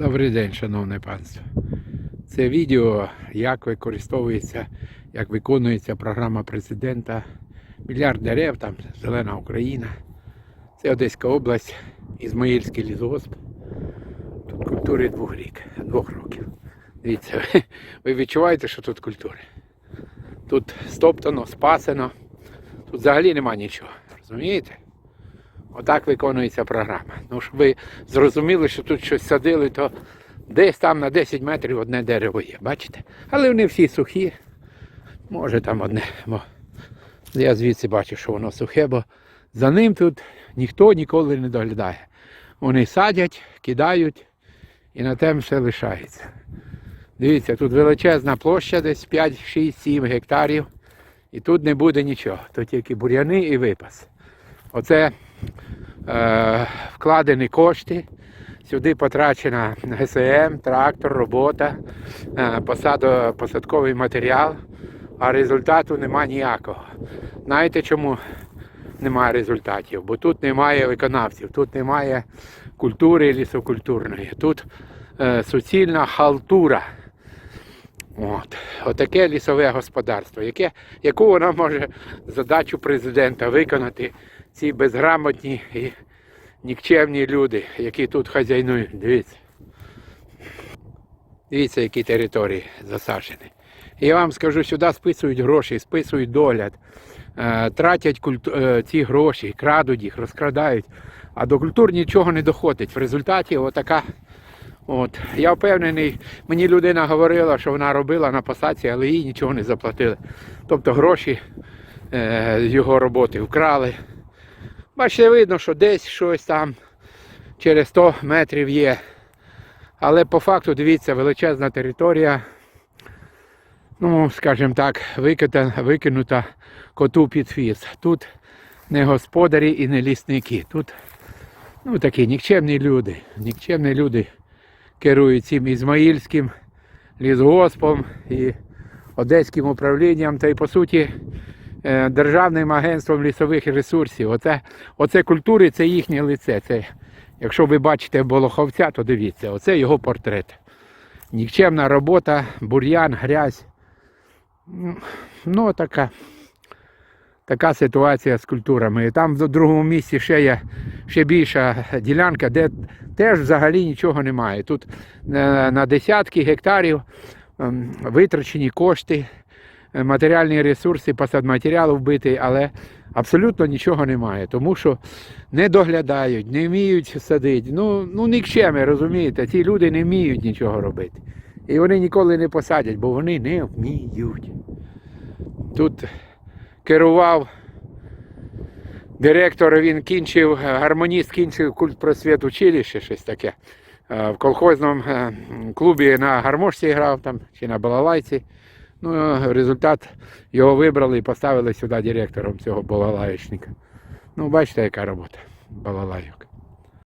Добрий день, шановне панство. Це відео, як використовується, як виконується програма президента. Мільярд дерев, там Зелена Україна. Це Одеська область, Ізмаїльський лісгосп. Тут культури двох рік, двох років. Дивіться, ви, ви відчуваєте, що тут культури. Тут стоптано, спасено. Тут взагалі нема нічого. Розумієте? Отак виконується програма. Ну, щоб ви зрозуміли, що тут щось садили, то десь там на 10 метрів одне дерево є, бачите? Але вони всі сухі. Може там одне. Бо я звідси бачу, що воно сухе, бо за ним тут ніхто ніколи не доглядає. Вони садять, кидають і на тем все лишається. Дивіться, тут величезна площа, десь 5, 6, 7 гектарів. І тут не буде нічого. Тут тільки бур'яни і випас. Оце е, вкладені кошти. Сюди потрачена ГСМ, трактор, робота, е, посадо, посадковий матеріал, а результату нема ніякого. Знаєте чому немає результатів? Бо тут немає виконавців, тут немає культури лісокультурної, тут е, суцільна халтура. От. Отаке лісове господарство, яке, яку вона може задачу президента виконати ці безграмотні і нікчемні люди, які тут хазяйнують. Дивіться. Дивіться, які території засаджені. Я вам скажу, сюди списують гроші, списують догляд, е, тратять культу... е, ці гроші, крадуть їх, розкрадають, а до культур нічого не доходить. В результаті отака. От. Я впевнений, мені людина говорила, що вона робила на посадці, але їй нічого не заплатили. Тобто гроші е, його роботи вкрали. Бачите, видно, що десь щось там через 100 метрів є. Але по факту, дивіться, величезна територія, ну, скажімо так, викита, викинута коту під фіс. Тут не господарі і не лісники. Тут ну, такі нікчемні люди. Нікчемні люди керують цим Ізмаїльським лісгоспом і Одеським управлінням, та й по суті Державним агентством лісових ресурсів. Оце, оце культури, це їхнє лице. Це, якщо ви бачите Болоховця, то дивіться, оце його портрет. Нікчемна робота, бур'ян, грязь. Ну, така, така ситуація з культурами. І там в другому місці ще є ще більша ділянка, де теж взагалі нічого немає. Тут е, на десятки гектарів ем, витрачені кошти, е, матеріальні ресурси, посадматеріал вбитий, але абсолютно нічого немає. Тому що не доглядають, не вміють садити. Ну, ну нікчеми, розумієте, ці люди не вміють нічого робити. І вони ніколи не посадять, бо вони не вміють. Тут керував директор, він кінчив, гармоніст кінчив культ просвіт училище, щось таке. Е, В колхозному е, клубі на гармошці грав там, чи на балалайці. Ну, результат його вибрали і поставили сюди директором цього балалаєчника. Ну, бачите, яка робота балалайок.